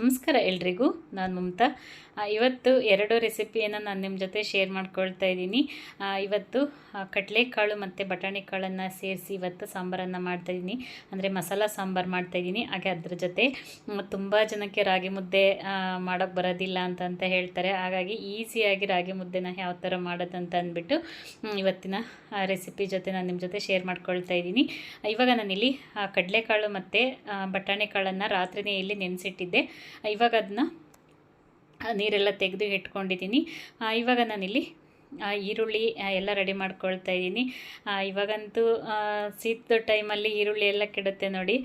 ನಮಸ್ಕಾರ ಎಲ್ರಿಗೂ, ನಾನು ಮಮತಾ. ಇವತ್ತು ಎರಡು ರೆಸಿಪಿಯನ್ನು ನಾನು ನಿಮ್ಮ ಜೊತೆ ಶೇರ್ ಮಾಡ್ಕೊಳ್ತಾ ಇದ್ದೀನಿ. ಇವತ್ತು ಕಡಲೆಕಾಳು ಮತ್ತು ಬಟಾಣಿ ಕಾಳನ್ನು ಸೇರಿಸಿ ಇವತ್ತು ಸಾಂಬಾರನ್ನು ಮಾಡ್ತಾಯಿದ್ದೀನಿ ಅಂದರೆ ಮಸಾಲ ಸಾಂಬಾರು ಮಾಡ್ತಾಯಿದ್ದೀನಿ ಹಾಗೆ ಅದ್ರ ಜೊತೆ ತುಂಬ ಜನಕ್ಕೆ ರಾಗಿ ಮುದ್ದೆ ಮಾಡೋಕ್ಕೆ ಬರೋದಿಲ್ಲ ಅಂತ ಹೇಳ್ತಾರೆ. ಹಾಗಾಗಿ ಈಸಿಯಾಗಿ ರಾಗಿ ಮುದ್ದೆನ ಯಾವ ಥರ ಮಾಡೋದಂತ ಅಂದ್ಬಿಟ್ಟು ಇವತ್ತಿನ ರೆಸಿಪಿ ಜೊತೆ ನಾನು ನಿಮ್ಮ ಜೊತೆ ಶೇರ್ ಮಾಡ್ಕೊಳ್ತಾ ಇದ್ದೀನಿ. ಇವಾಗ ನಾನಿಲ್ಲಿ ಕಡಲೆಕಾಳು ಮತ್ತು ಬಟಾಣಿ ಕಾಳನ್ನು ರಾತ್ರಿನೇ ಇಲ್ಲಿ ನೆನೆಸಿಟ್ಟಿದ್ದೆ ಇವಾಗ ಅದನ್ನ ನೀರೆಲ್ಲ ತೆಗೆದು ಇಟ್ಕೊಂಡಿದ್ದೀನಿ. ಇವಾಗ ನಾನಿಲ್ಲಿ ಈರುಳ್ಳಿ ಎಲ್ಲ ರೆಡಿ ಮಾಡ್ಕೊಳ್ತಾ ಇದ್ದೀನಿ. ಇವಾಗಂತೂ ಸೀತದ ಟೈಮಲ್ಲಿ ಈರುಳ್ಳಿ ಎಲ್ಲ ಕೆಡುತ್ತೆ ನೋಡಿ.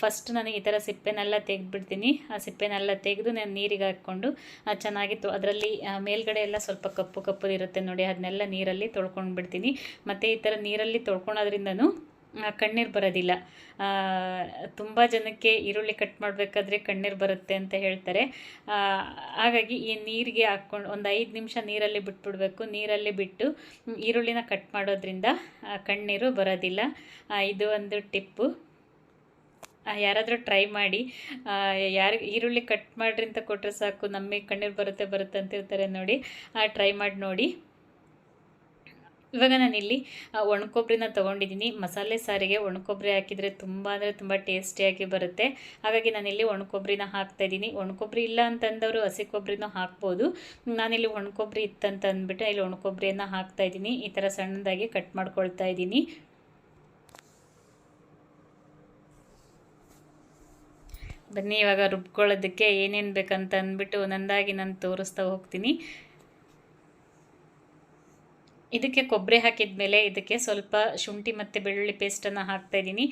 ಫಸ್ಟ್ ನಾನು ಈ ಥರ ಸಿಪ್ಪೆನೆಲ್ಲ ತೆಗೆದ್ಬಿಡ್ತೀನಿ. ಆ ಸಿಪ್ಪೆನೆಲ್ಲ ತೆಗೆದು ನಾನು ನೀರಿಗೆ ಹಾಕ್ಕೊಂಡು ಚೆನ್ನಾಗಿತ್ತು ಅದರಲ್ಲಿ ಮೇಲ್ಗಡೆ ಎಲ್ಲ ಸ್ವಲ್ಪ ಕಪ್ಪು ಕಪ್ಪು ಇರುತ್ತೆ ನೋಡಿ, ಅದನ್ನೆಲ್ಲ ನೀರಲ್ಲಿ ತೊಳ್ಕೊಂಡು ಬಿಡ್ತೀನಿ ಮತ್ತು ಈ ಥರ ನೀರಲ್ಲಿ ತೊಳ್ಕೊಳೋದ್ರಿಂದನೂ ಕಣ್ಣೀರು ಬರೋದಿಲ್ಲ. ತುಂಬ ಜನಕ್ಕೆ ಈರುಳ್ಳಿ ಕಟ್ ಮಾಡಬೇಕಾದ್ರೆ ಕಣ್ಣೀರು ಬರುತ್ತೆ ಅಂತ ಹೇಳ್ತಾರೆ. ಹಾಗಾಗಿ ಈ ನೀರಿಗೆ ಹಾಕ್ಕೊಂಡು ಒಂದು ಐದು ನಿಮಿಷ ನೀರಲ್ಲಿ ಬಿಟ್ಬಿಡ್ಬೇಕು. ನೀರಲ್ಲಿ ಬಿಟ್ಟು ಈರುಳ್ಳಿನ ಕಟ್ ಮಾಡೋದ್ರಿಂದ ಕಣ್ಣೀರು ಬರೋದಿಲ್ಲ. ಇದು ಒಂದು ಟಿಪ್ಪು ಯಾರಾದರೂ ಟ್ರೈ ಮಾಡಿ ಯಾರು, ಈರುಳ್ಳಿ ಕಟ್ ಮಾಡ್ರಿ ಅಂತ ಕೊಟ್ಟರೆ ಸಾಕು. ನಮಗೆ ಕಣ್ಣೀರು ಬರುತ್ತೆ ಬರುತ್ತೆ ಅಂತಿರ್ತಾರೆ ನೋಡಿ. ಟ್ರೈ ಮಾಡಿ ನೋಡಿ. ಇವಾಗ ನಾನಿಲ್ಲಿ ಇಲ್ಲಿ ಒಣಕೊಬ್ಬರಿನ ತೊಗೊಂಡಿದ್ದೀನಿ ಮಸಾಲೆ ಸಾರಿಗೆ ಒಣಕೊಬ್ಬರಿ ಹಾಕಿದರೆ ತುಂಬ ಅಂದರೆ ತುಂಬ ಟೇಸ್ಟಿಯಾಗಿ ಬರುತ್ತೆ. ಹಾಗಾಗಿ ನಾನಿಲ್ಲಿ ಒಣಕೊಬ್ಬರಿನ ಹಾಕ್ತಾಯಿದ್ದೀನಿ ಒಣಕೊಬ್ಬರಿ ಇಲ್ಲ ಅಂತಂದವರು ಹಸಿ ಕೊಬ್ಬರಿನೂ ಹಾಕ್ಬೋದು. ನಾನಿಲ್ಲಿ ಒಣಕೊಬ್ಬರಿ ಇತ್ತಂತ ಅಂದ್ಬಿಟ್ಟು ಇಲ್ಲಿ ಒಣಕೊಬ್ಬರಿಯನ್ನು ಹಾಕ್ತಾಯಿದ್ದೀನಿ ಈ ಥರ ಸಣ್ಣದಾಗಿ ಕಟ್ ಮಾಡ್ಕೊಳ್ತಾ ಇದ್ದೀನಿ ಬನ್ನಿ, ಇವಾಗ ರುಬ್ಕೊಳ್ಳೋದಕ್ಕೆ ಏನೇನು ಬೇಕಂತ ಅಂದ್ಬಿಟ್ಟು ಒಂದೊಂದಾಗಿ ನಾನು ತೋರಿಸ್ತಾ ಹೋಗ್ತೀನಿ. ಇದಕ್ಕೆ ಕೊಬ್ಬರಿ ಹಾಕಿದ ಮೇಲೆ ಇದಕ್ಕೆ ಸ್ವಲ್ಪ ಶುಂಠಿ ಮತ್ತು ಬೆಳ್ಳುಳ್ಳಿ ಪೇಸ್ಟನ್ನು ಹಾಕ್ತಾ ಇದ್ದೀನಿ.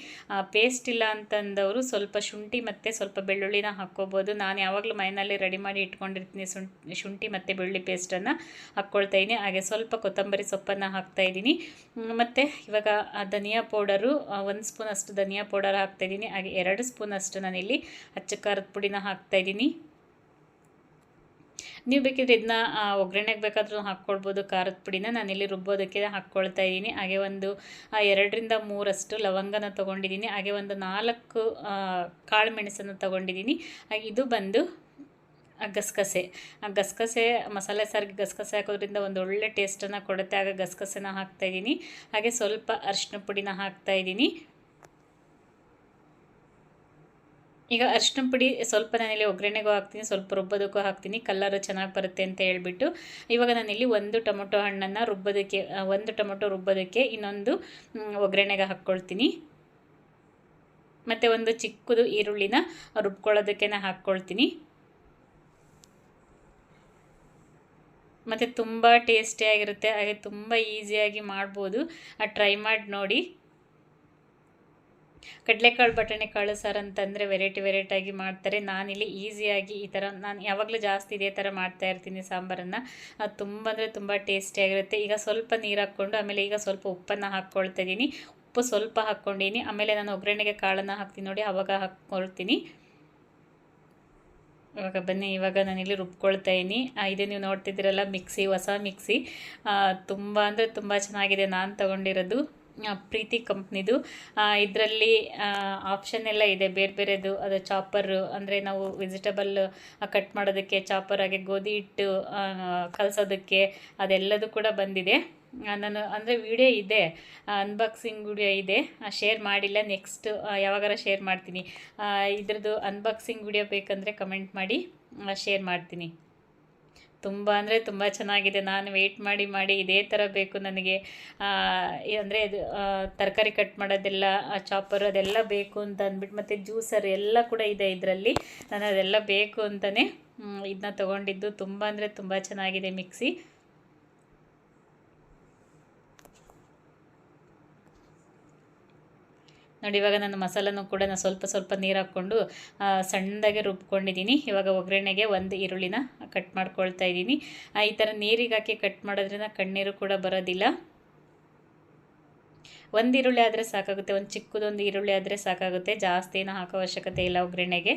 ಪೇಸ್ಟ್ ಇಲ್ಲ ಅಂತಂದವರು ಸ್ವಲ್ಪ ಶುಂಠಿ ಮತ್ತು ಸ್ವಲ್ಪ ಬೆಳ್ಳುಳ್ಳಿನ ಹಾಕ್ಕೋಬೋದು. ನಾನು ಯಾವಾಗಲೂ ಮನೆಯಲ್ಲಿ ರೆಡಿ ಮಾಡಿ ಇಟ್ಕೊಂಡಿರ್ತೀನಿ ಶುಂಠಿ ಶುಂಠಿ ಮತ್ತು ಬೆಳ್ಳುಳ್ಳಿ ಪೇಸ್ಟನ್ನು ಹಾಕ್ಕೊಳ್ತಾ ಇದ್ದೀನಿ. ಹಾಗೆ ಸ್ವಲ್ಪ ಕೊತ್ತಂಬರಿ ಸೊಪ್ಪನ್ನು ಹಾಕ್ತಾಯಿದ್ದೀನಿ ಮತ್ತು ಇವಾಗ ಧನಿಯಾ ಪೌಡರು ಒಂದು ಸ್ಪೂನ್ ಅಷ್ಟು ಧನಿಯಾ ಪೌಡರ್ ಹಾಕ್ತಾಯಿದ್ದೀನಿ ಹಾಗೆ ಎರಡು ಸ್ಪೂನ್ ಅಷ್ಟು ನಾನಿಲ್ಲಿ ಅಚ್ಚ ಖಾರದ ಪುಡಿನ ಹಾಕ್ತಾಯಿದ್ದೀನಿ ನೀವು ಬೇಕಿದ್ರೆ ಇದನ್ನ ಒಗ್ಗರಣೆಗೆ ಬೇಕಾದರೂ ಹಾಕ್ಕೊಳ್ಬೋದು. ಖಾರದ ಪುಡಿನ ನಾನಿಲ್ಲಿ ರುಬ್ಬೋದಕ್ಕೆ ಹಾಕ್ಕೊಳ್ತಾ ಇದ್ದೀನಿ. ಹಾಗೆ ಒಂದು ಎರಡರಿಂದ ಮೂರಷ್ಟು ಲವಂಗನ ತೊಗೊಂಡಿದ್ದೀನಿ. ಹಾಗೆ ಒಂದು ನಾಲ್ಕು ಕಾಳು ಮೆಣಸನ್ನು ತೊಗೊಂಡಿದ್ದೀನಿ. ಹಾಗೆ ಇದು ಬಂದು ಗಸಗಸೆ. ಗಸಗಸೆ, ಮಸಾಲೆ ಸಾರಿಗೆ ಗಸಗಸೆ ಹಾಕೋದ್ರಿಂದ ಒಂದು ಒಳ್ಳೆ ಟೇಸ್ಟನ್ನು ಕೊಡುತ್ತೆ. ಆಗ ಗಸಗಸೆನ ಹಾಕ್ತಾಯಿದ್ದೀನಿ ಹಾಗೆ ಸ್ವಲ್ಪ ಅರಿಶಿನ ಪುಡಿನ ಹಾಕ್ತಾಯಿದ್ದೀನಿ ಈಗ ಅರ್ಶಿನ ಪುಡಿ ಸ್ವಲ್ಪ ನಾನಿಲ್ಲಿ ಒಗ್ಗರಣೆಗೂ ಹಾಕ್ತೀನಿ, ಸ್ವಲ್ಪ ರುಬ್ಬೋದಕ್ಕೂ ಹಾಕ್ತೀನಿ, ಕಲ್ಲರು ಚೆನ್ನಾಗಿ ಬರುತ್ತೆ ಅಂತ ಹೇಳ್ಬಿಟ್ಟು. ಇವಾಗ ನಾನಿಲ್ಲಿ ಒಂದು ಟೊಮೊಟೊ ಹಣ್ಣನ್ನು ರುಬ್ಬೋದಕ್ಕೆ ಒಂದು ಟೊಮೊಟೊ ರುಬ್ಬೋದಕ್ಕೆ ಇನ್ನೊಂದು ಒಗ್ಗರಣೆಗೆ ಹಾಕ್ಕೊಳ್ತೀನಿ. ಮತ್ತು ಒಂದು ಚಿಕ್ಕದು ಈರುಳ್ಳಿನ ರುಬ್ಕೊಳ್ಳೋದಕ್ಕೆ ಹಾಕ್ಕೊಳ್ತೀನಿ. ಮತ್ತು ತುಂಬ ಟೇಸ್ಟಿಯಾಗಿರುತ್ತೆ ಹಾಗೆ ತುಂಬ ಈಸಿಯಾಗಿ ಮಾಡ್ಬೋದು. ಟ್ರೈ ಮಾಡಿ ನೋಡಿ. ಕಡಲೆಕಾಳು ಬಟಾಣಿ ಕಾಳು ಸಾರು ಅಂತಂದರೆ ವೆರೈಟಿ ವೆರೈಟಿಯಾಗಿ ಮಾಡ್ತಾರೆ. ನಾನಿಲ್ಲಿ ಈಸಿಯಾಗಿ ಈ ಥರ ನಾನು ಯಾವಾಗಲೂ ಜಾಸ್ತಿ ಇದೇ ಥರ ಮಾಡ್ತಾ ಇರ್ತೀನಿ ಸಾಂಬಾರನ್ನು. ಅದು ತುಂಬ ಅಂದರೆ ತುಂಬ ಟೇಸ್ಟಿಯಾಗಿರುತ್ತೆ ಈಗ ಸ್ವಲ್ಪ ನೀರು ಹಾಕ್ಕೊಂಡು ಆಮೇಲೆ ಈಗ ಸ್ವಲ್ಪ ಉಪ್ಪನ್ನು ಹಾಕ್ಕೊಳ್ತಾ ಇದ್ದೀನಿ. ಉಪ್ಪು ಸ್ವಲ್ಪ ಹಾಕ್ಕೊಂಡಿನಿ ಆಮೇಲೆ ನಾನು ಒಗ್ಗರಣೆಗೆ ಕಾಳನ್ನು ಹಾಕ್ತೀನಿ ನೋಡಿ ಆವಾಗ ಹಾಕ್ಕೊಳ್ತೀನಿ. ಇವಾಗ ಬನ್ನಿ, ಇವಾಗ ನಾನಿಲ್ಲಿ ರುಬ್ಕೊಳ್ತಾ ಇದ್ದೀನಿ. ಇದು ನೀವು ನೋಡ್ತಿದ್ದೀರಲ್ಲ, ಮಿಕ್ಸಿ, ಹೊಸ ಮಿಕ್ಸಿ. ತುಂಬ ಅಂದರೆ ತುಂಬ ಚೆನ್ನಾಗಿದೆ. ನಾನು ತಗೊಂಡಿರೋದು. ಪ್ರೀತಿ ಕಂಪ್ನಿದು. ಇದರಲ್ಲಿ ಆಪ್ಷನ್ ಎಲ್ಲ ಇದೆ. ಬೇರೆ ಬೇರೆದು, ಅದು ಚಾಪರು ಅಂದರೆ ನಾವು ವೆಜಿಟೇಬಲ್ ಕಟ್ ಮಾಡೋದಕ್ಕೆ ಚಾಪರ್ ಹಾಗೆ ಗೋಧಿ ಹಿಟ್ಟು ಕಲಸೋದಕ್ಕೆ ಅದೆಲ್ಲದು ಕೂಡ ಬಂದಿದೆ. ನಾನು, ಅಂದರೆ ವಿಡಿಯೋ ಇದೆ. ಅನ್ಬಾಕ್ಸಿಂಗ್ ವಿಡಿಯೋ ಇದೆ. ಶೇರ್ ಮಾಡಿಲ್ಲ. ನೆಕ್ಸ್ಟ್ ಯಾವಾಗಾರ ಶೇರ್ ಮಾಡ್ತೀನಿ. ಇದ್ರದ್ದು ಅನ್ಬಾಕ್ಸಿಂಗ್ ವಿಡಿಯೋ ಬೇಕಂದರೆ ಕಮೆಂಟ್ ಮಾಡಿ ಶೇರ್ ಮಾಡ್ತೀನಿ. ತುಂಬ ಅಂದರೆ ತುಂಬ ಚೆನ್ನಾಗಿದೆ. ನಾನು ವೆಯ್ಟ್ ಮಾಡಿ ಮಾಡಿ ಇದೇ ಥರ ಬೇಕು ನನಗೆ. ಅಂದರೆ ಇದು ತರಕಾರಿ ಕಟ್ ಮಾಡೋದೆಲ್ಲ ಚಾಪರ್ ಅದೆಲ್ಲ ಬೇಕು ಅಂತ ಅಂದ್ಬಿಟ್ಟು ಮತ್ತು ಜ್ಯೂಸರ್ ಎಲ್ಲ ಕೂಡ ಇದೆ ಇದರಲ್ಲಿ. ನಾನು ಅದೆಲ್ಲ ಬೇಕು ಅಂತಲೇ ಇದನ್ನ ತೊಗೊಂಡಿದ್ದು. ತುಂಬ ಅಂದರೆ ತುಂಬ ಚೆನ್ನಾಗಿದೆ ಮಿಕ್ಸಿ ನೋಡಿ, ಇವಾಗ ನಾನು ಮಸಾಲನೂ ಕೂಡ ನಾನು ಸ್ವಲ್ಪ ಸ್ವಲ್ಪ ನೀರು ಹಾಕ್ಕೊಂಡು ಸಣ್ಣದಾಗೆ ರುಬ್ಕೊಂಡಿದ್ದೀನಿ ಇವಾಗ ಒಗ್ಗರಣೆಗೆ ಒಂದು ಈರುಳ್ಳಿನ ಕಟ್ ಮಾಡ್ಕೊಳ್ತಾ ಇದ್ದೀನಿ ಈ ಥರ ನೀರಿಗೆ ಹಾಕಿ ಕಟ್ ಮಾಡೋದ್ರಿಂದ ಕಣ್ಣೀರು ಕೂಡ ಬರೋದಿಲ್ಲ. ಒಂದು ಈರುಳ್ಳಿ ಆದರೆ ಸಾಕಾಗುತ್ತೆ. ಒಂದು ಚಿಕ್ಕದೊಂದು ಈರುಳ್ಳಿ ಆದರೆ ಸಾಕಾಗುತ್ತೆ. ಜಾಸ್ತಿ ಏನು ಹಾಕೋ ಅವಶ್ಯಕತೆ ಇಲ್ಲ ಒಗ್ಗರಣೆಗೆ.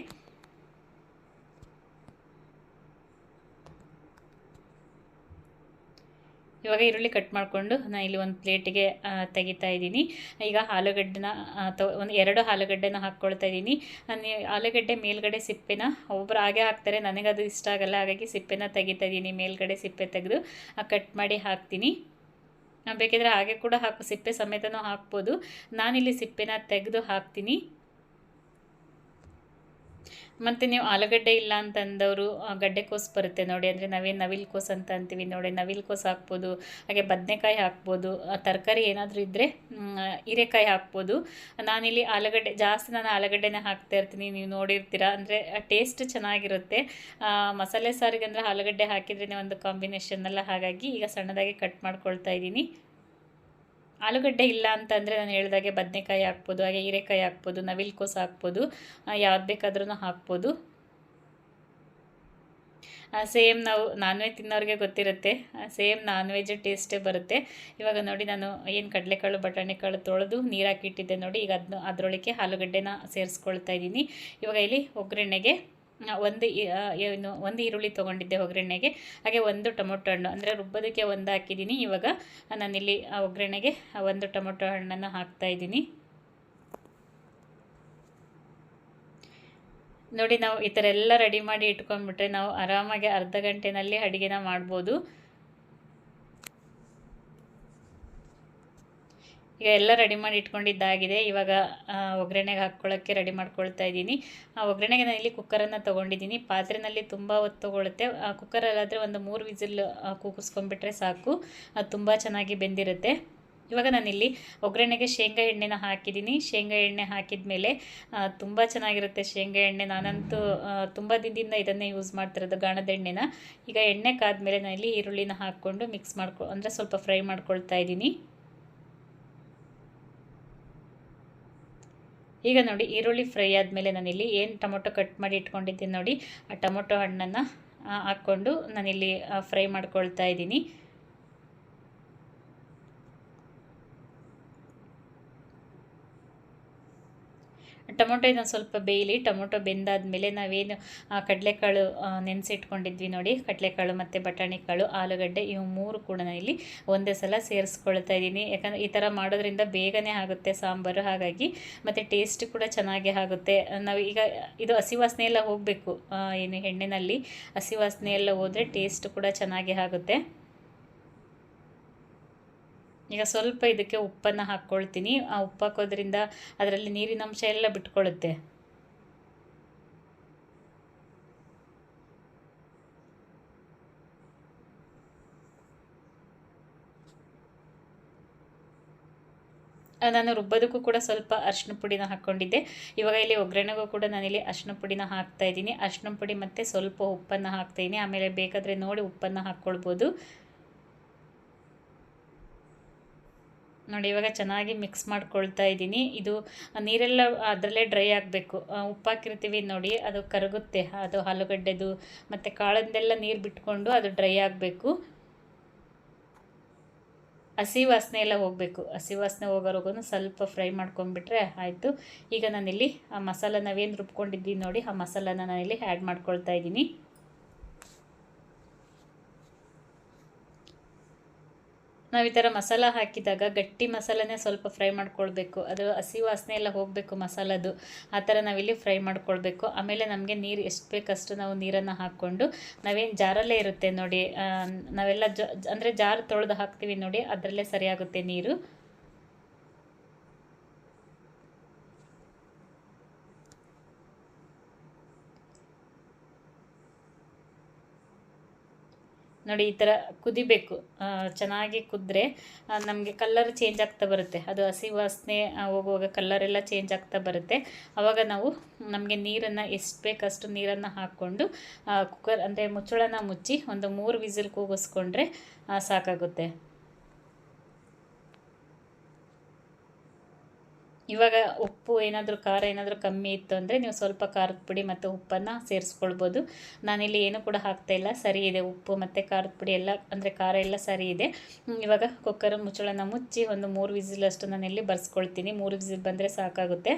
ಇವಾಗ ಈರುಳ್ಳಿ ಕಟ್ ಮಾಡಿಕೊಂಡು ನಾನು ಇಲ್ಲಿ ಒಂದು ಪ್ಲೇಟಿಗೆ ತೆಗಿತಾ ಇದ್ದೀನಿ. ಈಗ ಆಲೂಗಡ್ಡೆನ ತೊ, ಒಂದು ಎರಡು ಆಲೂಗಡ್ಡೆನ ಹಾಕ್ಕೊಳ್ತಾ ಇದ್ದೀನಿ. ನಾನು ಆಲೂಗಡ್ಡೆ ಮೇಲ್ಗಡೆ ಸಿಪ್ಪೆನ ಒಬ್ಬರು ಹಾಗೆ ಹಾಕ್ತಾರೆ, ನನಗದು ಇಷ್ಟ ಆಗಲ್ಲ, ಹಾಗಾಗಿ ಸಿಪ್ಪೆನ ತೆಗಿತಾ ಇದ್ದೀನಿ, ಮೇಲ್ಗಡೆ ಸಿಪ್ಪೆ ತೆಗೆದು. ಕಟ್ ಮಾಡಿ ಹಾಕ್ತೀನಿ. ಬೇಕಿದ್ರೆ ಹಾಗೆ ಕೂಡ ಹಾಕು, ಸಿಪ್ಪೆ ಸಮೇತನೂ ಹಾಕ್ಬೋದು. ನಾನಿಲ್ಲಿ ಸಿಪ್ಪೆನ ತೆಗೆದು ಹಾಕ್ತೀನಿ. ಮತ್ತು ನೀವು ಆಲೂಗಡ್ಡೆ ಇಲ್ಲ ಅಂತಂದವರು ಗಡ್ಡೆಕೋಸು ಬರುತ್ತೆ ನೋಡಿ, ಅಂದರೆ ನಾವೇನು ನವಿಲ್ ಕೋಸು ಅಂತ ಅಂತೀವಿ ನೋಡಿ, ನವಿಲ್ ಕೋಸು ಹಾಕ್ಬೋದು, ಹಾಗೆ ಬದನೆಕಾಯಿ ಹಾಕ್ಬೋದು ತರಕಾರಿ ಏನಾದರೂ ಇದ್ದರೆ ಹೀರೆಕಾಯಿ ಹಾಕ್ಬೋದು. ನಾನಿಲ್ಲಿ ಆಲೂಗಡ್ಡೆ, ಜಾಸ್ತಿ ನಾನು ಆಲೂಗಡ್ಡೆನೇ ಹಾಕ್ತಾ ಇರ್ತೀನಿ, ನೀವು ನೋಡಿರ್ತೀರ, ಅಂದರೆ ಟೇಸ್ಟ್ ಚೆನ್ನಾಗಿರುತ್ತೆ. ಮಸಾಲೆ ಸಾರಿಗೆ ಅಂದರೆ ಆಲೂಗಡ್ಡೆ ಹಾಕಿದ್ರೇ ಒಂದು ಕಾಂಬಿನೇಷನ್ ಎಲ್ಲ ಹಾಗಾಗಿ ಈಗ ಸಣ್ಣದಾಗಿ ಕಟ್ ಮಾಡ್ಕೊಳ್ತಾ ಇದ್ದೀನಿ. ಆಲೂಗಡ್ಡೆ ಇಲ್ಲ ಅಂತಂದರೆ ನಾನು ಹೇಳಿದಾಗೆ ಬದನೆಕಾಯಿ ಹಾಕ್ಬೋದು, ಹಾಗೆ ಹೀರೆಕಾಯಿ ಹಾಕ್ಬೋದು ನವಿಲ್ಕೋಸು ಹಾಕ್ಬೋದು ಯಾವ್ದು ಬೇಕಾದ್ರೂ ಹಾಕ್ಬೋದು. ಸೇಮ್ ನಾವು ನಾನ್ ವೆಜ್ ತಿನ್ನೋರಿಗೆ ಗೊತ್ತಿರುತ್ತೆ ಸೇಮ್ ನಾನ್ ವೆಜ್ ಟೇಸ್ಟೇ ಬರುತ್ತೆ. ಇವಾಗ ನೋಡಿ ನಾನು ಏನು ಕಡಲೆಕಾಳು, ಬಟಾಣಿಕಾಳು ತೊಳೆದು ನೀರಾಕಿಟ್ಟಿದ್ದೆ ನೋಡಿ, ಈಗ ಅದನ್ನ ಅದರೊಳಗೆ ಆಲೂಗಡ್ಡೆನ ಸೇರಿಸ್ಕೊಳ್ತಾ ಇದ್ದೀನಿ. ಇವಾಗ ಇಲ್ಲಿ ಒಗ್ಗರಣೆಗೆ ಒಂದು ಏನು, ಒಂದು ಈರುಳ್ಳಿ ತೊಗೊಂಡಿದ್ದೆ ಒಗ್ಗರಣೆಗೆ. ಹಾಗೆ ಒಂದು ಟೊಮೊಟೊ ಹಣ್ಣು, ಅಂದರೆ ರುಬ್ಬೋದಕ್ಕೆ ಒಂದು ಹಾಕಿದ್ದೀನಿ. ಇವಾಗ ನಾನಿಲ್ಲಿ ಆ ಒಗ್ಗರಣೆಗೆ ಒಂದು ಟೊಮೊಟೊ ಹಣ್ಣನ್ನು ಹಾಕ್ತಾ ಇದ್ದೀನಿ. ನೋಡಿ ನಾವು ಈ ಥರ ಎಲ್ಲ ರೆಡಿ ಮಾಡಿ ಇಟ್ಕೊಂಡ್ಬಿಟ್ರೆ ನಾವು ಆರಾಮಾಗಿ ಅರ್ಧ ಗಂಟೆನಲ್ಲಿ ಅಡುಗೆನ ಮಾಡ್ಬೋದು. ಈಗ ಎಲ್ಲ ರೆಡಿ ಮಾಡಿ ಇಟ್ಕೊಂಡಿದ್ದಾಗಿದೆ. ಇವಾಗ ಒಗ್ಗರಣೆಗೆ ಹಾಕ್ಕೊಳ್ಳೋಕ್ಕೆ ರೆಡಿ ಮಾಡ್ಕೊಳ್ತಾ ಇದ್ದೀನಿ. ಆ, ಒಗ್ಗರಣೆಗೆ ನಾನು ಇಲ್ಲಿ ಕುಕ್ಕರನ್ನು ತೊಗೊಂಡಿದ್ದೀನಿ. ಪಾತ್ರೆಯಲ್ಲಿ ತುಂಬ ಹೊತ್ತು ತೊಗೊಳುತ್ತೆ ಕುಕ್ಕರಲ್ಲಾದರೆ ಒಂದು ಮೂರು ವಿಸಿಲ್ ಕೂಗಿಸ್ಕೊಂಡ್ಬಿಟ್ರೆ ಸಾಕು. ಅದು ತುಂಬ ಚೆನ್ನಾಗಿ ಬೆಂದಿರುತ್ತೆ. ಇವಾಗ ನಾನಿಲ್ಲಿ ಒಗ್ಗರಣೆಗೆ ಶೇಂಗಾ ಎಣ್ಣೆನ ಹಾಕಿದ್ದೀನಿ. ಶೇಂಗಾ ಎಣ್ಣೆ ಹಾಕಿದ ಮೇಲೆ ತುಂಬ ಚೆನ್ನಾಗಿರುತ್ತೆ ಶೇಂಗಾ ಎಣ್ಣೆ. ನಾನಂತೂ ತುಂಬ ದಿನದಿಂದ ಇದನ್ನೇ ಯೂಸ್ ಮಾಡ್ತಿರೋದು, ಗಾಣದ ಎಣ್ಣೆನ. ಈಗ ಎಣ್ಣೆ ಕಾದ್ಮೇಲೆ ನಾನಿಲ್ಲಿ ಈರುಳ್ಳಿನ ಹಾಕ್ಕೊಂಡು ಮಿಕ್ಸ್ ಮಾಡ್ಕೊ, ಅಂದರೆ ಸ್ವಲ್ಪ ಫ್ರೈ ಮಾಡ್ಕೊಳ್ತಾ ಇದ್ದೀನಿ. ಈಗ ನೋಡಿ ಈರುಳ್ಳಿ ಫ್ರೈ ಆದಮೇಲೆ ನಾನಿಲ್ಲಿ ಏನು ಟೊಮೊಟೊ ಕಟ್ ಮಾಡಿ ಇಟ್ಕೊಂಡಿದ್ದೀನಿ ನೋಡಿ ಆ ಟೊಮೊಟೊ ಹಣ್ಣನ್ನು ಹಾಕ್ಕೊಂಡು ನಾನಿಲ್ಲಿ ಫ್ರೈ ಮಾಡ್ಕೊಳ್ತಾ ಇದ್ದೀನಿ. ಟೊಮೊಟೊ ಇದನ್ನು ಸ್ವಲ್ಪ ಬೇಯಲಿ, ಟೊಮೊಟೊ ಬೆಂದಾದಮೇಲೆ ನಾವೇನು ಕಡಲೆಕಾಳು ನೆನೆಸಿಟ್ಕೊಂಡಿದ್ವಿ ನೋಡಿ, ಕಡಲೆಕಾಳು ಮತ್ತು ಬಟಾಣಿ ಕಾಳು, ಆಲೂಗಡ್ಡೆ, ಇವು ಮೂರು ಕೂಡ ಇಲ್ಲಿ ಒಂದೇ ಸಲ ಸೇರಿಸ್ಕೊಳ್ತಾ ಇದ್ದೀನಿ. ಯಾಕಂದರೆ ಈ ಥರ ಮಾಡೋದ್ರಿಂದ ಬೇಗನೆ ಆಗುತ್ತೆ ಸಾಂಬಾರು, ಹಾಗಾಗಿ ಮತ್ತು ಟೇಸ್ಟ್ ಕೂಡ ಚೆನ್ನಾಗಿ ಆಗುತ್ತೆ. ನಾವು ಈಗ ಇದು ಹಸಿ ವಾಸನೆ ಎಲ್ಲ ಹೋಗಬೇಕು ಏನು ಎಣ್ಣೆನಲ್ಲಿ ಹಸಿ ವಾಸನೆ ಎಲ್ಲ ಹೋದರೆ ಟೇಸ್ಟ್ ಕೂಡ ಚೆನ್ನಾಗಿ ಆಗುತ್ತೆ. ಈಗ ಸ್ವಲ್ಪ ಇದಕ್ಕೆ ಉಪ್ಪನ್ನು ಹಾಕ್ಕೊಳ್ತೀನಿ. ಆ ಉಪ್ಪು ಹಾಕೋದ್ರಿಂದ ಅದರಲ್ಲಿ ನೀರಿನ ಅಂಶ ಎಲ್ಲ ಬಿಟ್ಕೊಳ್ಳುತ್ತೆ ನಾನು ರುಬ್ಬೋದಕ್ಕೂ ಕೂಡ ಸ್ವಲ್ಪ ಅರ್ಶಿನ ಪುಡಿನ ಹಾಕ್ಕೊಂಡಿದ್ದೆ. ಇವಾಗ ಇಲ್ಲಿ ಒಗ್ಗರಣೆಗೂ ಕೂಡ ನಾನಿಲ್ಲಿ ಅರ್ಶಿನ ಪುಡಿನ ಹಾಕ್ತಾ ಇದ್ದೀನಿ. ಅರ್ಶಿನ ಪುಡಿ ಮತ್ತು ಸ್ವಲ್ಪ ಉಪ್ಪನ್ನು ಹಾಕ್ತಾಯಿದ್ದೀನಿ ಆಮೇಲೆ ಬೇಕಾದರೆ ನೋಡಿ ಉಪ್ಪನ್ನು ಹಾಕ್ಕೊಳ್ಬೋದು. ನೋಡಿ, ಇವಾಗ ಚೆನ್ನಾಗಿ ಮಿಕ್ಸ್ ಮಾಡ್ಕೊಳ್ತಾ ಇದ್ದೀನಿ. ಇದು ನೀರೆಲ್ಲ ಅದರಲ್ಲೇ ಡ್ರೈ ಆಗಬೇಕು. ಉಪ್ಪಾಕಿರ್ತೀವಿ ನೋಡಿ, ಅದು ಕರಗುತ್ತೆ. ಅದು ಆಲೂಗಡ್ಡೆದು, ಮತ್ತು ಕಾಳಂದೆಲ್ಲ ನೀರು ಬಿಟ್ಕೊಂಡು ಅದು ಡ್ರೈ ಆಗಬೇಕು. ಹಸಿ ವಾಸನೆ ಎಲ್ಲ ಹೋಗಬೇಕು. ಹಸಿ ವಾಸನೆ ಹೋಗೋವರೆಗೂ ಸ್ವಲ್ಪ ಫ್ರೈ ಮಾಡ್ಕೊಂಡ್ಬಿಟ್ರೆ ಆಯಿತು. ಈಗ ನಾನಿಲ್ಲಿ ಆ ಮಸಾಲ ನಾವೇನು ರುಬ್ಕೊಂಡಿದ್ದೀನಿ ನೋಡಿ, ಆ ಮಸಾಲಾನ ನಾನಿಲ್ಲಿ ಆ್ಯಡ್ ಮಾಡ್ಕೊಳ್ತಾ ಇದ್ದೀನಿ. ನಾವು ಈ ಥರ ಮಸಾಲ ಹಾಕಿದಾಗ ಗಟ್ಟಿ ಮಸಾಲನೇ ಸ್ವಲ್ಪ ಫ್ರೈ ಮಾಡ್ಕೊಳ್ಬೇಕು. ಅದು ಹಸಿ ವಾಸನೆ ಎಲ್ಲ ಹೋಗಬೇಕು ಮಸಾಲದು. ಆ ಥರ ನಾವಿಲ್ಲಿ ಫ್ರೈ ಮಾಡ್ಕೊಳ್ಬೇಕು. ಆಮೇಲೆ ನಮಗೆ ನೀರು ಎಷ್ಟು ಬೇಕಷ್ಟು ನಾವು ನೀರನ್ನು ಹಾಕ್ಕೊಂಡು ನಾವೇನು ಜಾರಲ್ಲೇ ಇರುತ್ತೆ ನೋಡಿ ನಾವೆಲ್ಲ ಜ, ಅಂದರೆ ಜಾರು ತೊಳೆದು ಹಾಕ್ತೀವಿ ನೋಡಿ, ಅದರಲ್ಲೇ ಸರಿಯಾಗುತ್ತೆ ನೀರು. ನೋಡಿ, ಈ ಥರ ಕುದಿಬೇಕು. ಚೆನ್ನಾಗಿ ಕುದ್ರೆ ನಮಗೆ ಕಲ್ಲರ್ ಚೇಂಜ್ ಆಗ್ತಾ ಬರುತ್ತೆ. ಅದು ಹಸಿ ವಾಸನೆ ಹೋಗುವಾಗ ಕಲ್ಲರೆಲ್ಲ ಚೇಂಜ್ ಆಗ್ತಾ ಬರುತ್ತೆ. ಆವಾಗ ನಾವು ನಮಗೆ ನೀರನ್ನು, ಎಷ್ಟು ಬೇಕಷ್ಟು ನೀರನ್ನು ಹಾಕ್ಕೊಂಡು ಕುಕ್ಕರ್ ಅಂದರೆ ಮುಚ್ಚಳನ ಮುಚ್ಚಿ ಒಂದು ಮೂರು ವಿಸಿಲ್ ಕೂಗಿಸ್ಕೊಂಡ್ರೆ ಸಾಕಾಗುತ್ತೆ. ಇವಾಗ ಉಪ್ಪು ಏನಾದರೂ ಖಾರ ಏನಾದರೂ ಕಮ್ಮಿ ಇತ್ತು ಅಂದರೆ ನೀವು ಸ್ವಲ್ಪ ಖಾರದ ಪುಡಿ ಮತ್ತು ಉಪ್ಪನ್ನು ಸೇರಿಸ್ಕೊಳ್ಬೋದು. ನಾನಿಲ್ಲಿ ಏನು ಕೂಡ ಹಾಕ್ತಾಯಿಲ್ಲ ಸರಿ ಇದೆ ಉಪ್ಪು ಮತ್ತು ಖಾರದ ಪುಡಿ ಎಲ್ಲ, ಅಂದರೆ ಖಾರ ಎಲ್ಲ ಸರಿ ಇದೆ. ಇವಾಗ ಕುಕ್ಕರ್ ಮುಚ್ಚಳನ ಮುಚ್ಚಿ ಒಂದು ಮೂರು ವಿಸಿಲಷ್ಟು ನಾನಿಲ್ಲಿ ಬರ್ಸ್ಕೊಳ್ತೀನಿ. ಮೂರು ವಿಸಿಲ್ ಬಂದರೆ ಸಾಕಾಗುತ್ತೆ.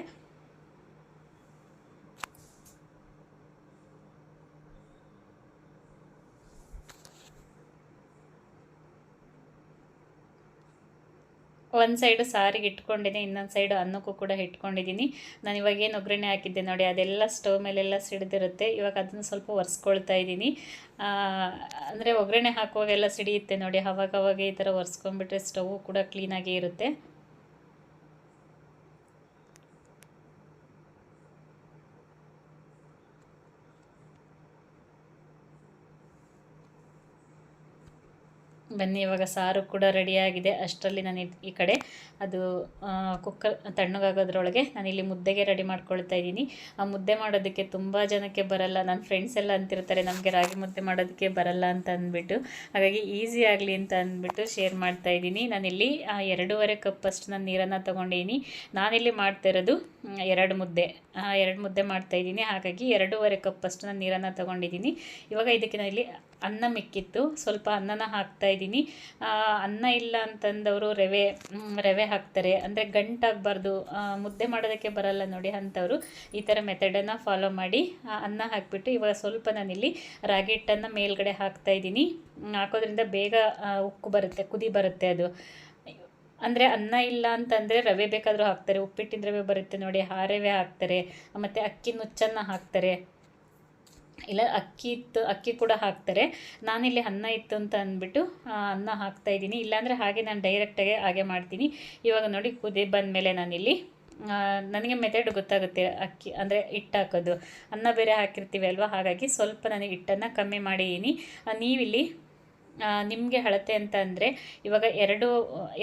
ಒಂದು ಸೈಡು ಸಾರಿಗೆ ಇಟ್ಕೊಂಡಿದ್ದೀನಿ ಇನ್ನೊಂದು ಸೈಡು ಅನ್ನಕ್ಕೂ ಕೂಡ ಇಟ್ಕೊಂಡಿದ್ದೀನಿ. ನಾನು ಇವಾಗ ಏನು ಒಗ್ಗರಣೆ ಹಾಕಿದ್ದೆ ನೋಡಿ, ಅದೆಲ್ಲ ಸ್ಟವ್ ಮೇಲೆಲ್ಲ ಸಿಡಿದಿರುತ್ತೆ. ಇವಾಗ ಅದನ್ನು ಸ್ವಲ್ಪ ಒರೆಸ್ಕೊಳ್ತಾ ಇದ್ದೀನಿ. ಅಂದರೆ ಒಗ್ಗರಣೆ ಹಾಕುವಾಗೆಲ್ಲ ಸಿಡಿಯುತ್ತೆ ನೋಡಿ, ಅವಾಗವಾಗ ಅವಾಗ ಈ ಥರ ಒರೆಸ್ಕೊಂಡ್ಬಿಟ್ರೆ ಸ್ಟವ್ ಕೂಡ ಕ್ಲೀನಾಗಿ ಇರುತ್ತೆ. ಬನ್ನಿ, ಇವಾಗ ಸಾರು ಕೂಡ ರೆಡಿಯಾಗಿದೆ ಅಷ್ಟರಲ್ಲಿ ನಾನು ಈ ಕಡೆ ಅದು ಕುಕ್ಕರ್, ತಣ್ಣಗಾಗೋದ್ರೊಳಗೆ ನಾನಿಲ್ಲಿ ಮುದ್ದೆಗೆ ರೆಡಿ ಮಾಡ್ಕೊಳ್ತಾ ಇದ್ದೀನಿ. ಆ ಮುದ್ದೆ ಮಾಡೋದಕ್ಕೆ ತುಂಬ ಜನಕ್ಕೆ ಬರಲ್ಲ. ನನ್ನ ಫ್ರೆಂಡ್ಸ್ ಎಲ್ಲ ಅಂತಿರ್ತಾರೆ, ನಮಗೆ ರಾಗಿ ಮುದ್ದೆ ಮಾಡೋದಕ್ಕೆ ಬರಲ್ಲ ಅಂತ ಅಂದ್ಬಿಟ್ಟು. ಹಾಗಾಗಿ ಈಸಿ ಆಗಲಿ ಅಂತ ಅಂದ್ಬಿಟ್ಟು ಶೇರ್ ಮಾಡ್ತಾ ಇದ್ದೀನಿ. ನಾನಿಲ್ಲಿ ಎರಡೂವರೆ ಕಪ್ಪಷ್ಟು ನಾನು ನೀರನ್ನು ತೊಗೊಂಡಿದ್ದೀನಿ ನಾನಿಲ್ಲಿ ಮಾಡ್ತಾ ಇರೋದು ಎರಡು ಮುದ್ದೆ. ಎರಡು ಮುದ್ದೆ ಮಾಡ್ತಾ ಇದ್ದೀನಿ. ಹಾಗಾಗಿ ಎರಡೂವರೆ ಕಪ್ಪಷ್ಟು ನಾನು ನೀರನ್ನು ತೊಗೊಂಡಿದ್ದೀನಿ. ಇವಾಗ ಇದಕ್ಕೆ ನಾನಿಲ್ಲಿ ಅನ್ನ ಮಿಕ್ಕಿತ್ತು. ಸ್ವಲ್ಪ ಅನ್ನನ ಹಾಕ್ತಾ ಇದ್ದೀನಿ. ಅನ್ನ ಇಲ್ಲ ಅಂತಂದವರು ರವೆ ರವೆ ಹಾಕ್ತಾರೆ. ಅಂದರೆ ಗಂಟಾಗಬಾರ್ದು ಮುದ್ದೆ ಮಾಡೋದಕ್ಕೆ ಬರಲ್ಲ ನೋಡಿ ಅಂಥವ್ರು ಈ ಥರ ಮೆಥಡನ್ನು ಫಾಲೋ ಮಾಡಿ ಅನ್ನ ಹಾಕಿಬಿಟ್ಟು ಇವಾಗ ಸ್ವಲ್ಪ ನಾನಿಲ್ಲಿ ರಾಗಿ ಹಿಟ್ಟನ್ನು ಮೇಲ್ಗಡೆ ಹಾಕ್ತಾ ಇದ್ದೀನಿ. ಹಾಕೋದ್ರಿಂದ ಬೇಗ ಉಕ್ಕು ಬರುತ್ತೆ, ಕುದಿ ಬರುತ್ತೆ ಅದು. ಅಂದರೆ ಅನ್ನ ಇಲ್ಲ ಅಂತಂದರೆ ರವೆ ಬೇಕಾದರೂ ಹಾಕ್ತಾರೆ. ಉಪ್ಪಿಟ್ಟಿನ ರವೆ ಬರುತ್ತೆ ನೋಡಿ, ಆ ರವೆ ಹಾಕ್ತಾರೆ. ಮತ್ತು ಅಕ್ಕಿ ನುಚ್ಚನ್ನು ಹಾಕ್ತಾರೆ. ಇಲ್ಲ, ಅಕ್ಕಿ ಇತ್ತು, ಅಕ್ಕಿ ಕೂಡ ಹಾಕ್ತಾರೆ. ನಾನಿಲ್ಲಿ ಅನ್ನ ಇತ್ತು ಅಂತ ಅಂದ್ಬಿಟ್ಟು ಅನ್ನ ಹಾಕ್ತಾ ಇದ್ದೀನಿ. ಇಲ್ಲಾಂದರೆ ಹಾಗೆ ನಾನು ಡೈರೆಕ್ಟಾಗಿ ಹಾಗೆ ಮಾಡ್ತೀನಿ. ಇವಾಗ ನೋಡಿ ಕುದಿ ಬಂದಮೇಲೆ ನಾನಿಲ್ಲಿ ನನಗೆ ಮೆಥಡ್ ಗೊತ್ತಾಗುತ್ತೆ ಅಕ್ಕಿ, ಅಂದರೆ ಹಿಟ್ಟು ಹಾಕೋದು. ಅನ್ನ ಬೇರೆ ಹಾಕಿರ್ತೀವಿ ಅಲ್ವಾ? ಹಾಗಾಗಿ ಸ್ವಲ್ಪ ನಾನು ಹಿಟ್ಟನ್ನು ಕಮ್ಮಿ ಮಾಡಿದ್ದೀನಿ. ನೀವಿಲ್ಲಿ ನಿಮಗೆ ಅಳತೆ ಅಂತ ಅಂದರೆ, ಇವಾಗ ಎರಡು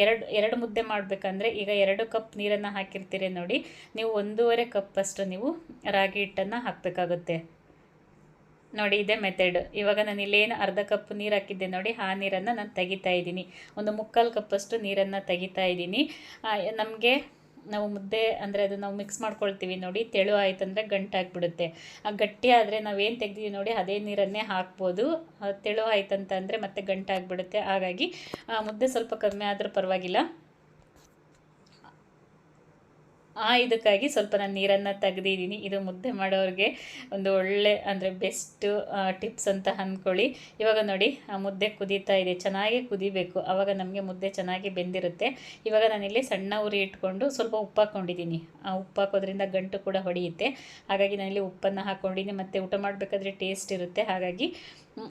ಎರಡು ಎರಡು ಮುದ್ದೆ ಮಾಡಬೇಕಂದ್ರೆ ಈಗ ಎರಡು ಕಪ್ ನೀರನ್ನು ಹಾಕಿರ್ತೀರಿ ನೋಡಿ. ನೀವು ಒಂದೂವರೆ ಕಪ್ಪಷ್ಟು ನೀವು ರಾಗಿ ಹಿಟ್ಟನ್ನು ಹಾಕಬೇಕಾಗುತ್ತೆ. ನೋಡಿ ಇದೇ ಮೆಥಡ್ ಇವಾಗ ನಾನು ಇಲ್ಲೇನು ಅರ್ಧ ಕಪ್ ನೀರು ಹಾಕಿದ್ದೆ ನೋಡಿ, ಆ ನೀರನ್ನು ನಾನು ತೆಗಿತಾ ಇದ್ದೀನಿ. ಒಂದು ಮುಕ್ಕಾಲು ಕಪ್ಪಷ್ಟು ನೀರನ್ನು ತೆಗಿತಾ ಇದ್ದೀನಿ. ನಮಗೆ ನಾವು ಮುದ್ದೆ ಅಂದರೆ ಅದು ನಾವು ಮಿಕ್ಸ್ ಮಾಡ್ಕೊಳ್ತೀವಿ ನೋಡಿ, ತೆಳು ಆಯ್ತಂದರೆ ಗಂಟಾಗ್ಬಿಡುತ್ತೆ ಆ, ಗಟ್ಟಿ ಆದರೆ ನಾವೇನು ತೆಗ್ದೀವಿ ನೋಡಿ, ಅದೇ ನೀರನ್ನೇ ಹಾಕ್ಬೋದು. ತೆಳು ಆಯ್ತಂತಂದರೆ ಮತ್ತೆ ಗಂಟಾಗ್ಬಿಡುತ್ತೆ ಹಾಗಾಗಿ ಮುದ್ದೆ ಸ್ವಲ್ಪ ಕಮ್ಮಿ ಆದರೂ ಪರವಾಗಿಲ್ಲ. ಆ ಇದಕ್ಕಾಗಿ ಸ್ವಲ್ಪ ನಾನು ನೀರನ್ನು ತೆಗೆದಿದ್ದೀನಿ. ಇದು ಮುದ್ದೆ ಮಾಡೋರಿಗೆ ಒಂದು ಒಳ್ಳೆ, ಅಂದರೆ ಬೆಸ್ಟು ಟಿಪ್ಸ್ ಅಂತ ಅಂದ್ಕೊಳ್ಳಿ ಇವಾಗ ನೋಡಿ, ಆ ಮುದ್ದೆ ಕುದೀತಾ ಇದೆ. ಚೆನ್ನಾಗಿ ಕುದಿಬೇಕು. ಆವಾಗ ನಮಗೆ ಮುದ್ದೆ ಚೆನ್ನಾಗಿ ಬೆಂದಿರುತ್ತೆ. ಇವಾಗ ನಾನಿಲ್ಲಿ ಸಣ್ಣ ಉರಿ ಇಟ್ಕೊಂಡು ಸ್ವಲ್ಪ ಉಪ್ಪು ಹಾಕ್ಕೊಂಡಿದ್ದೀನಿ. ಆ ಉಪ್ಪು ಹಾಕೋದ್ರಿಂದ ಗಂಟು ಕೂಡ ಹೊಡೆಯುತ್ತೆ. ಹಾಗಾಗಿ ನಾನಿಲ್ಲಿ ಉಪ್ಪನ್ನು ಹಾಕ್ಕೊಂಡಿದ್ದೀನಿ. ಮತ್ತು ಊಟ ಮಾಡಬೇಕಾದ್ರೆ ಟೇಸ್ಟ್ ಇರುತ್ತೆ. ಹಾಗಾಗಿ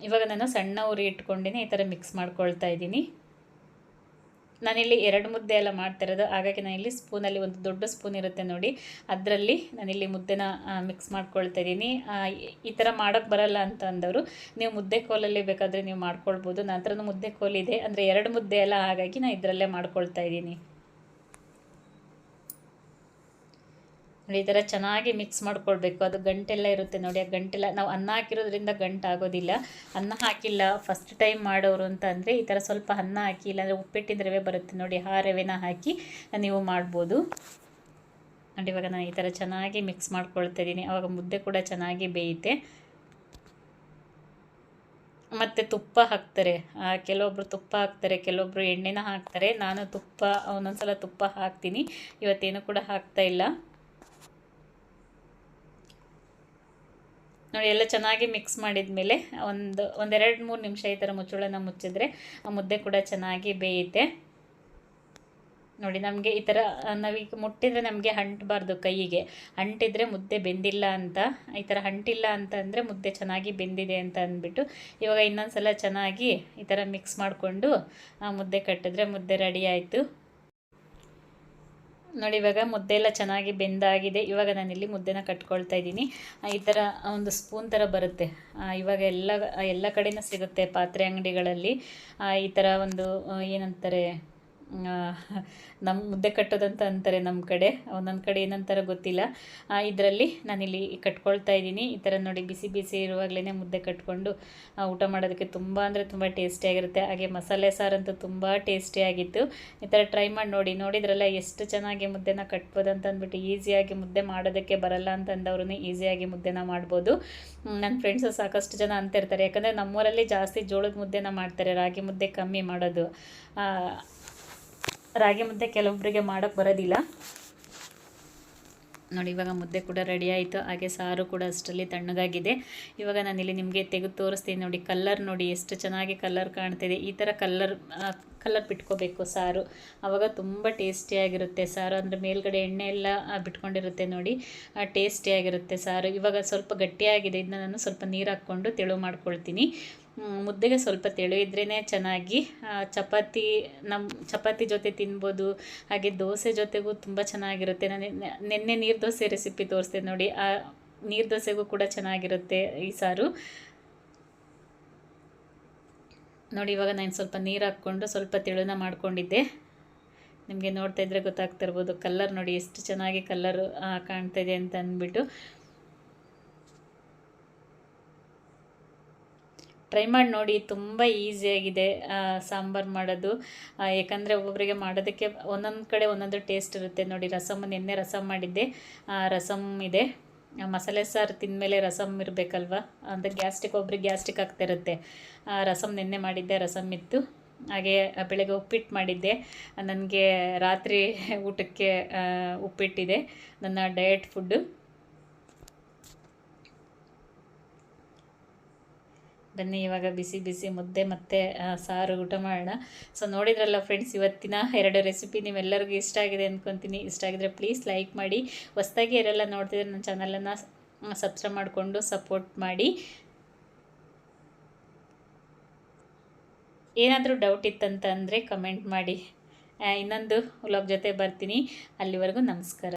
ಇವಾಗ ನಾನು ಸಣ್ಣ ಉರಿ ಇಟ್ಕೊಂಡಿನಿ ಈ ಥರ ಮಿಕ್ಸ್ ಮಾಡ್ಕೊಳ್ತಾ ಇದ್ದೀನಿ. ನಾನಿಲ್ಲಿ ಎರಡು ಮುದ್ದೆ ಎಲ್ಲ ಮಾಡ್ತಿರೋದು. ಹಾಗಾಗಿ ನಾನಿಲ್ಲಿ ಸ್ಪೂನಲ್ಲಿ ಒಂದು ದೊಡ್ಡ ಸ್ಪೂನ್ ಇರುತ್ತೆ ನೋಡಿ. ಅದರಲ್ಲಿ ನಾನಿಲ್ಲಿ ಮುದ್ದೆನ ಮಿಕ್ಸ್ ಮಾಡ್ಕೊಳ್ತಾ ಇದ್ದೀನಿ. ಈ- ಥರ ಮಾಡೋಕ್ಕೆ ಬರಲ್ಲ ಅಂತ ಅಂದವರು, ನೀವು ಮುದ್ದೆ ಕೋಲಲ್ಲಿ ಬೇಕಾದರೆ ನೀವು ಮಾಡ್ಕೊಳ್ಬೋದು. ನನ್ನ ಮುದ್ದೆ ಕೋಲಿದೆ. ಅಂದರೆ ಎರಡು ಮುದ್ದೆ ಎಲ್ಲ ಹಾಗಾಗಿ ನಾನು ಇದರಲ್ಲೇ ಮಾಡ್ಕೊಳ್ತಾ ಇದ್ದೀನಿ. ಈ ಥರ ಚೆನ್ನಾಗಿ ಮಿಕ್ಸ್ ಮಾಡ್ಕೊಳ್ಬೇಕು. ಅದು ಗಂಟೆಲ್ಲ ಇರುತ್ತೆ ನೋಡಿ ಆ ಗಂಟೆಲ್ಲ ನಾವು ಅನ್ನ ಹಾಕಿರೋದ್ರಿಂದ ಗಂಟು ಆಗೋದಿಲ್ಲ. ಅನ್ನ ಹಾಕಿಲ್ಲ ಫಸ್ಟ್ ಟೈಮ್ ಮಾಡೋರು ಅಂತ ಅಂದರೆ ಈ ಥರ ಸ್ವಲ್ಪ ಅನ್ನ ಹಾಕಿ ಇಲ್ಲಾಂದರೆ ಉಪ್ಪಿಟ್ಟಿನ ರವೆ ಬರುತ್ತೆ ನೋಡಿ ಆ ರವೆನ ಹಾಕಿ ನೀವು ಮಾಡ್ಬೋದು. ನೋಡಿ ಇವಾಗ ನಾನು ಈ ಥರ ಚೆನ್ನಾಗಿ ಮಿಕ್ಸ್ ಮಾಡ್ಕೊಳ್ತಾ ಇದ್ದೀನಿ. ಆವಾಗ ಮುದ್ದೆ ಕೂಡ ಚೆನ್ನಾಗಿ ಬೇಯುತ್ತೆ. ಮತ್ತು ತುಪ್ಪ ಹಾಕ್ತಾರೆ. ಆ, ಕೆಲವೊಬ್ರು ತುಪ್ಪ ಹಾಕ್ತಾರೆ ಕೆಲವೊಬ್ರು ಎಣ್ಣೆನ ಹಾಕ್ತಾರೆ. ನಾನು ತುಪ್ಪ ಒಂದೊಂದು ಸಲ ತುಪ್ಪ ಹಾಕ್ತೀನಿ. ಇವತ್ತೇನು ಕೂಡ ಹಾಕ್ತಾ ಇಲ್ಲ. ನೋಡಿ, ಎಲ್ಲ ಚೆನ್ನಾಗಿ ಮಿಕ್ಸ್ ಮಾಡಿದ ಮೇಲೆ ಒಂದು, ಒಂದೆರಡು ಮೂರು ನಿಮಿಷ ಈ ಥರ ಮುಚ್ಚಳನ ಮುಚ್ಚಿದ್ರೆ ಆ ಮುದ್ದೆ ಕೂಡ ಚೆನ್ನಾಗಿ ಬೇಯುತ್ತೆ. ನೋಡಿ, ನಮಗೆ ಈ ಥರ ನಾವೀಗ ಮುಟ್ಟಿದರೆ ನಮಗೆ ಅಂಟಬಾರ್ದು ಕೈಗೆ. ಅಂಟಿದ್ರೆ ಮುದ್ದೆ ಬೆಂದಿಲ್ಲ ಅಂತ, ಈ ಥರ ಅಂಟಿಲ್ಲ ಅಂತ ಅಂದರೆ ಮುದ್ದೆ ಚೆನ್ನಾಗಿ ಬೆಂದಿದೆ ಅಂತ ಅಂದ್ಬಿಟ್ಟು ಇವಾಗ ಇನ್ನೊಂದು ಸಲ ಚೆನ್ನಾಗಿ ಈ ಥರ ಮಿಕ್ಸ್ ಮಾಡಿಕೊಂಡು ಮುದ್ದೆ ಕಟ್ಟಿದ್ರೆ ಮುದ್ದೆ ರೆಡಿ ಆಯಿತು. ನೋಡಿ, ಇವಾಗ ಮುದ್ದೆ ಎಲ್ಲ ಚೆನ್ನಾಗಿ ಬೆಂದಾಗಿದೆ. ಇವಾಗ ನಾನಿಲ್ಲಿ ಮುದ್ದೆನ ಕಟ್ಕೊಳ್ತಾ ಇದ್ದೀನಿ. ಈ ಥರ ಒಂದು ಸ್ಪೂನ್ ಥರ ಬರುತ್ತೆ. ಇವಾಗ ಎಲ್ಲ ಎಲ್ಲ ಕಡೆನೂ ಸಿಗುತ್ತೆ ಪಾತ್ರೆ ಅಂಗಡಿಗಳಲ್ಲಿ. ಈ ಥರ ಒಂದು ಏನಂತಾರೆ ನಮ್ಮ ಮುದ್ದೆ ಕಟ್ಟೋದಂತ ಅಂತಾರೆ ನಮ್ಮ ಕಡೆ. ಒಂದೊಂದು ಕಡೆ ಏನಂತಾರೋ ಗೊತ್ತಿಲ್ಲ. ಇದರಲ್ಲಿ ನಾನಿಲ್ಲಿ ಕಟ್ಕೊಳ್ತಾ ಇದ್ದೀನಿ. ಈ ಥರ ನೋಡಿ ಬಿಸಿ ಬಿಸಿ ಇರುವಾಗಲೇ ಮುದ್ದೆ ಕಟ್ಕೊಂಡು ಊಟ ಮಾಡೋದಕ್ಕೆ ತುಂಬ ಅಂದರೆ ತುಂಬ ಟೇಸ್ಟಿಯಾಗಿರುತ್ತೆ ಹಾಗೆ ಮಸಾಲೆ ಸಾರಂತೂ ತುಂಬ ಟೇಸ್ಟಿಯಾಗಿತ್ತು ಈ ಥರ ಟ್ರೈ ಮಾಡಿ ನೋಡಿ. ನೋಡಿದ್ರಲ್ಲ ಎಷ್ಟು ಚೆನ್ನಾಗಿ ಮುದ್ದೆನ ಕಟ್ಬೋದು ಅಂತ ಅಂದ್ಬಿಟ್ಟು ಈಸಿಯಾಗಿ ಮುದ್ದೆ ಮಾಡೋದಕ್ಕೆ ಬರಲ್ಲ ಅಂತಂದವ್ರೂ ಈಸಿಯಾಗಿ ಮುದ್ದೆನ ಮಾಡ್ಬೋದು. ನನ್ನ ಫ್ರೆಂಡ್ಸು ಸಾಕಷ್ಟು ಜನ ಅಂತಿರ್ತಾರೆ. ಯಾಕಂದರೆ ನಮ್ಮೂರಲ್ಲಿ ಜಾಸ್ತಿ ಜೋಳದ ಮುದ್ದೆನ ಮಾಡ್ತಾರೆ, ರಾಗಿ ಮುದ್ದೆ ಕಮ್ಮಿ ಮಾಡೋದು. ರಾಗಿ ಮುದ್ದೆ ಕೆಲವೊಬ್ಬರಿಗೆ ಮಾಡೋಕ್ಕೆ ಬರೋದಿಲ್ಲ. ನೋಡಿ, ಇವಾಗ ಮುದ್ದೆ ಕೂಡ ರೆಡಿ ಆಯಿತು. ಹಾಗೆ ಸಾರು ಕೂಡ ಅಷ್ಟರಲ್ಲಿ ತಣ್ಣಗಾಗಿದೆ. ಇವಾಗ ನಾನಿಲ್ಲಿ ನಿಮಗೆ ತೆಗೆದು ತೋರಿಸ್ತೀನಿ ನೋಡಿ ಕಲ್ಲರ್ ನೋಡಿ, ಎಷ್ಟು ಚೆನ್ನಾಗಿ ಕಲ್ಲರ್ ಕಾಣ್ತಿದೆ. ಈ ಥರ ಕಲ್ಲರ್ ಕಲ್ಲರ್ ಬಿಟ್ಕೋಬೇಕು ಸಾರು. ಆವಾಗ ತುಂಬ ಟೇಸ್ಟಿಯಾಗಿರುತ್ತೆ ಸಾರು. ಅಂದರೆ ಮೇಲ್ಗಡೆ ಎಣ್ಣೆ ಎಲ್ಲ ಬಿಟ್ಕೊಂಡಿರುತ್ತೆ ನೋಡಿ ಟೇಸ್ಟಿಯಾಗಿರುತ್ತೆ ಸಾರು. ಇವಾಗ ಸ್ವಲ್ಪ ಗಟ್ಟಿಯಾಗಿದೆ. ಇದನ್ನ ನಾನು ಸ್ವಲ್ಪ ನೀರು ಹಾಕ್ಕೊಂಡು ತೆಳು ಮಾಡ್ಕೊಳ್ತೀನಿ. ಮುದ್ದೆಗೆ ಸ್ವಲ್ಪ ತೆಳು ಇದ್ರೇ ಚೆನ್ನಾಗಿ ಚಪಾತಿ ನಮ್ಮ ಚಪಾತಿ ಜೊತೆ ತಿನ್ಬೋದು, ಹಾಗೆ ದೋಸೆ ಜೊತೆಗೂ ತುಂಬ ಚೆನ್ನಾಗಿರುತ್ತೆ. ನಾನು ನಿನ್ನೆ ನೀರು ದೋಸೆ ರೆಸಿಪಿ ತೋರಿಸ್ದೆ ನೋಡಿ. ಆ, ನೀರು ದೋಸೆಗೂ ಕೂಡ ಚೆನ್ನಾಗಿರುತ್ತೆ ಈ ಸಾರು. ನೋಡಿ, ಇವಾಗ ನಾನು ಸ್ವಲ್ಪ ನೀರು ಹಾಕ್ಕೊಂಡು ಸ್ವಲ್ಪ ತೆಳುನ ಮಾಡ್ಕೊಂಡಿದ್ದೆ. ನಿಮಗೆ ನೋಡ್ತಾ ಇದ್ರೆ ಗೊತ್ತಾಗ್ತಿರ್ಬೋದು ಕಲ್ಲರ್ ನೋಡಿ, ಎಷ್ಟು ಚೆನ್ನಾಗಿ ಕಲ್ಲರು ಕಾಣ್ತಾ ಇದೆ ಅಂತ ಅಂದ್ಬಿಟ್ಟು. ಟ್ರೈ ಮಾಡಿ ನೋಡಿ, ತುಂಬ ಈಸಿಯಾಗಿದೆ ಸಾಂಬಾರು ಮಾಡೋದು. ಯಾಕಂದರೆ ಒಬ್ಬೊಬ್ಬರಿಗೆ ಮಾಡೋದಕ್ಕೆ ಒಂದೊಂದು ಕಡೆ ಒಂದೊಂದು ಟೇಸ್ಟ್ ಇರುತ್ತೆ. ನೋಡಿ ರಸಮ್ ನಿನ್ನೆ ರಸಮ್ ಮಾಡಿದ್ದೆ. ರಸಮ್ ಇದೆ. ಮಸಾಲೆ ಸಾರು ತಿಂದಮೇಲೆ ರಸಮ್ ಇರಬೇಕಲ್ವ? ಅಂದರೆ ಗ್ಯಾಸ್ಟ್ರಿಕ್ ಒಬ್ಬರಿಗೆ ಗ್ಯಾಸ್ಟ್ರಿಕ್ ಆಗ್ತಿರುತ್ತೆ ರಸಮ್ ನಿನ್ನೆ ಮಾಡಿದ್ದೆ ರಸಮ್ ಇತ್ತು. ಹಾಗೆ ಬೆಳಗ್ಗೆ ಉಪ್ಪಿಟ್ಟು ಮಾಡಿದ್ದೆ. ನನಗೆ ರಾತ್ರಿ ಊಟಕ್ಕೆ ಉಪ್ಪಿಟ್ಟಿದೆ. ನನ್ನ ಡಯಟ್ ಫುಡ್ಡು ಬನ್ನಿ, ಇವಾಗ ಬಿಸಿ ಬಿಸಿ ಮುದ್ದೆ ಮತ್ತು ಸಾರು ಊಟ ಮಾಡೋಣ. ಸೊ ನೋಡಿದ್ರಲ್ಲ ಫ್ರೆಂಡ್ಸ್ ಇವತ್ತಿನ ಎರಡು ರೆಸಿಪಿ ನಿಮ್ಮೆಲ್ಲರಿಗೂ ಇಷ್ಟ ಆಗಿದೆ ಅಂದ್ಕೊತೀನಿ ಇಷ್ಟ ಆಗಿದ್ರೆ ಪ್ಲೀಸ್ ಲೈಕ್ ಮಾಡಿ. ಹೊಸ್ದಾಗಿ ಯಾರೆಲ್ಲ ನೋಡ್ತಿದ್ರೆ ನನ್ನ ಚಾನಲನ್ನು ಸಬ್ಸ್ಕ್ರೈಬ್ ಮಾಡಿಕೊಂಡು ಸಪೋರ್ಟ್ ಮಾಡಿ. ಏನಾದರೂ ಡೌಟ್ ಇತ್ತಂತ ಅಂದರೆ ಕಮೆಂಟ್ ಮಾಡಿ ಇನ್ನೊಂದು ವ್ಲಾಗ್ ಜೊತೆ ಬರ್ತೀನಿ. ಅಲ್ಲಿವರೆಗೂ ನಮಸ್ಕಾರ.